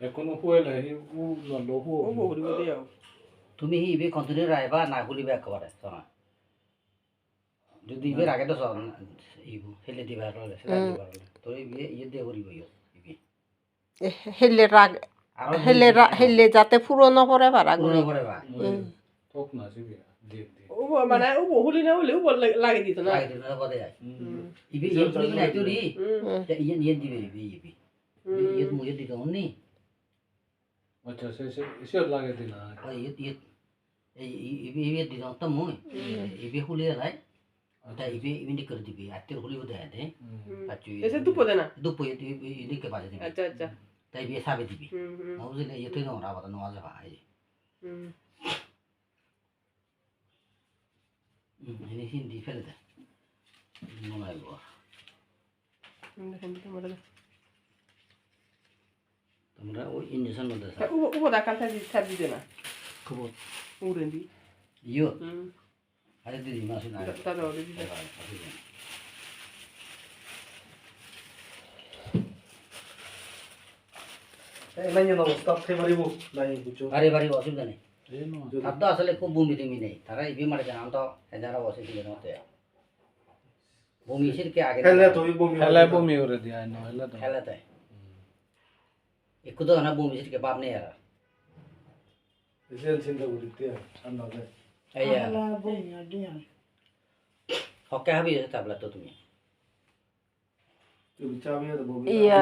নদে নলাই নবা আগে. এখনও হুয়েলা হি উ ললো হু ও বহু দিব দিও তুমি ইবে কন্টিনিউ রাইবা না খুলিবে একেবারে শোনা। যদি ইবে আগে তো শোন ইবু ফেলে দিবা রলে সেটা দিবা রলে তো ইবে ইয়ে দিয়ে করিব ইয়ে ইবে হেলে রাগ আর হেলে হেলে যাতে ফুরনো পরে পারা পুরো করে বা। দিয়ে ও মানে ও বহুলি না হলে ও লাগে দিত না? লাগে দিতে বদে যায়। ইবে ইয়ে না তো ইয়ে দিবে ইবে ইবে ইয়ে মু ইয়ে দিতে অন্য আচ্ছা সে সে সে লাগে দিনা ইয়ে ইয়ে এই ইবে ইবে দিতে তো মুই ইবে খুলি লাই ওটা ইবে ইবে করে দিবি আতে খুলিব দেয় দে পাচু এসে দুপো দে না দুপো ইয়ে ইদিকে বাজে দিবি আচ্ছা আচ্ছা তাই বিয়ে সাবে দিবি হুম হুম না বুঝলে ইয়ে তুই নোংরা বাতা নোয়া যাবা এই হুম এনে হিন্দি ফেলে দে মনে হয় দেখেন তোমরা তোমরা ওই ইঞ্জেকশন মধ্যে ও ও দা কালটা দি ছাড় দিতে না? খুব উড়েন দি। ইয়ো। আরে দিদি মাসি না তাহলে ওরে নাই বুঝছ? বাড়ি অসুবিধা নেই এই নো। তার তো আসলে খুব বমি টুমি নেই। তারা ইবি মারে জানান তো যারা বসে ছিল বমি সিরকে আগে বমি বমি করে দিয়া নো চিন্তা করিতে ঠান্ডা দেয় এই হকে হাবি তাবলা তো তুমি। তুই চাবি আর বমি ইয়া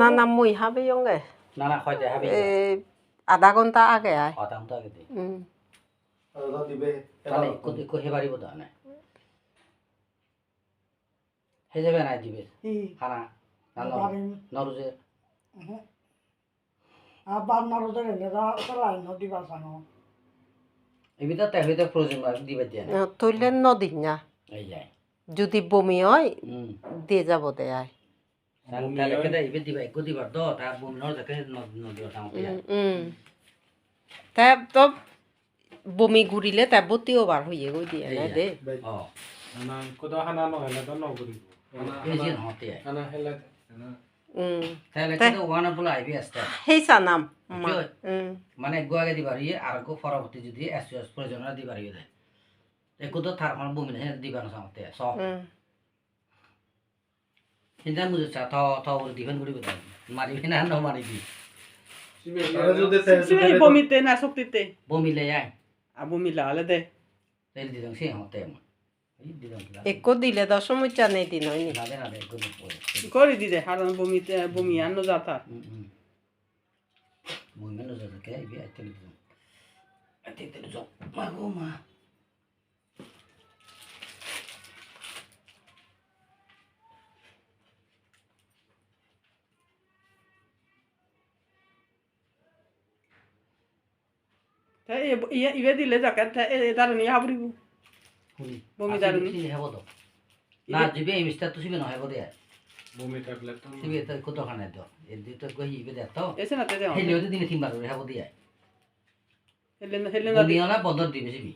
না না মুই হাবে ইয়ঙ্গে না না হয়তো হাবি এ আধা ঘণ্টা আগে আয়। কথা তো আগে দিই উম। আর দিবে তাহলে একটু একটু হে বাড়িব তো না। হে যাবে না দিবে খানা না নরুজে এই ভিতর তাই ভিতর প্রয়োজন দিবে দিয়ে না তুইলে নদী না। এই যায়। যদি বমি হয় দিয়ে যাব দে আয় বমি নদী ঘুরিলে তা বতিও বার হইয়ে গই দিয়ে না দে। ও না কোদা হানা নো হেলা তো নো করিব এই যে হানা হেলা বলে সানাম মানে গো আগে দিবার ইয়ে আর গো পরবর্তী যদি এসএস প্রয়োজন দিবার ইয়ে দেয় একো তো থার মানে বমি না দিবার সামতে সব উম। মুজে চা থ থ করে দিবেন করিব তাই মারিবি না ন মারিবি সিবে বমিতে না শক্তিতে বমি লে আয় আর বমি লালে দে তেল দিদং সে হতে একো দিলে দশ মুচা নেই দিন হয়নি? করে দিদে হারান বমিতে বমি আন্ন যাতা হুম হুম। বমি মেলো কে ইবি আইতে দিদং আইতে দিদং মা গো মা। ইয়ে দিলে এ দাঁড়ানি হাবরিব বমি দারুনি। হেব তো না জিবে এই মিস্টার তো সিবে নহয় বদে বমি ট্যাবলেট তো সিবে তো কত খানে তো? এ দি তো কই ইবে দে তো? এসে না তে যাও হেলিও তো দিনে তিনবার হেব দিয়ে হেলে হেলে না বমি হলা বন্ধ দিবে সিবি।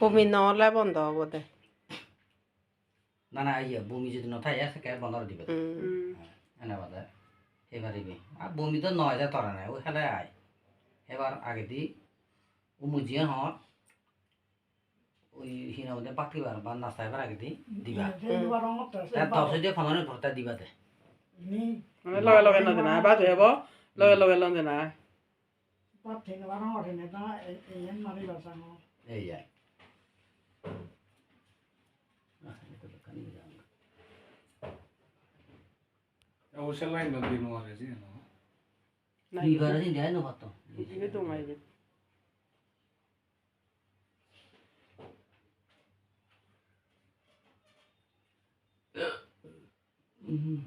বমি নহলে বন্ধ হব দে। না না ইয়ে বমি যদি নথায় আছে কে বন্ধ দিবে। এনে বাদে। এবার ইবি। আর বমি তো নয় যে তরা নাই ওই আয় এবার আগে দি ও মুজিয়ে হট ওই হিনা মধ্যে পাকিবার বা নাস্তা এবার আগে দি দিবা তার দশ দিয়ে পনেরো ভর্তা দিবা দে। মানে লগে লগে না দেনা বাদ হব লগে লগে লগে দেনা এই যায় এটা তো কানি যাও। ও সেলাই না দিনো আরে জি না না তুই ঘরে দিন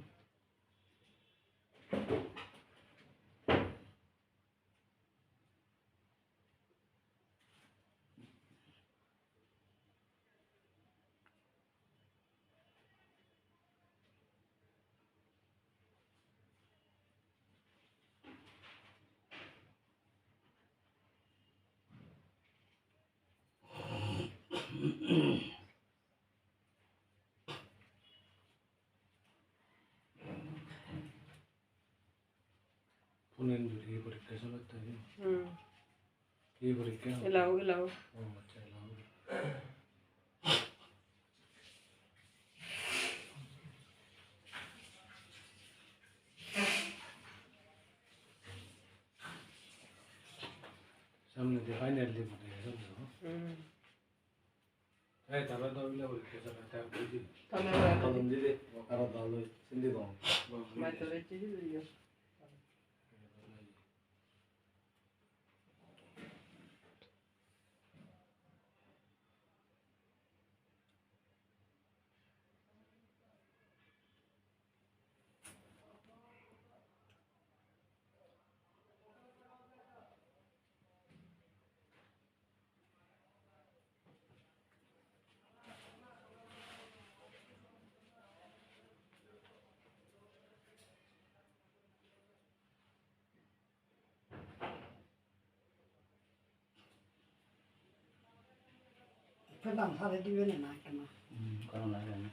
যায় না ভাত ইবে তো মাইবে ফোনের এই পরীক্ষা চালাতে হবে হুম এই পরীক্ষা এলাও এলাও ও আচ্ছা এলাম। সামনে দিয়ে ফাইনাল দিয়ে পড়ে গেছে হুম এই তারা তো ওগুলো পরীক্ষা চালাতে হবে বুঝি তাহলে কলম দিলে আর ভালো সিন্ধি দাও প্রধান সাথে দিবেন না কেন কারণ লাগে না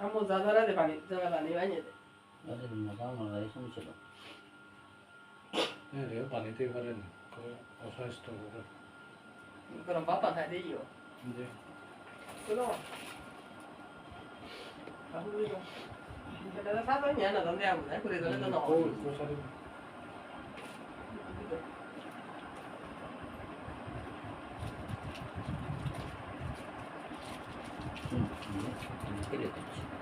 আমো দাদারা দে পানি দাদা পানি বানিয়ে দে আরে মোটা মোটা এই শুনছিল হ্যাঁ রে পানিতে পারেন অস্বাস্থ্য গরম বাপা খাই দিও জি চলো দাদা সাথে নিয়ে না দাদা আমরা করে দাদা না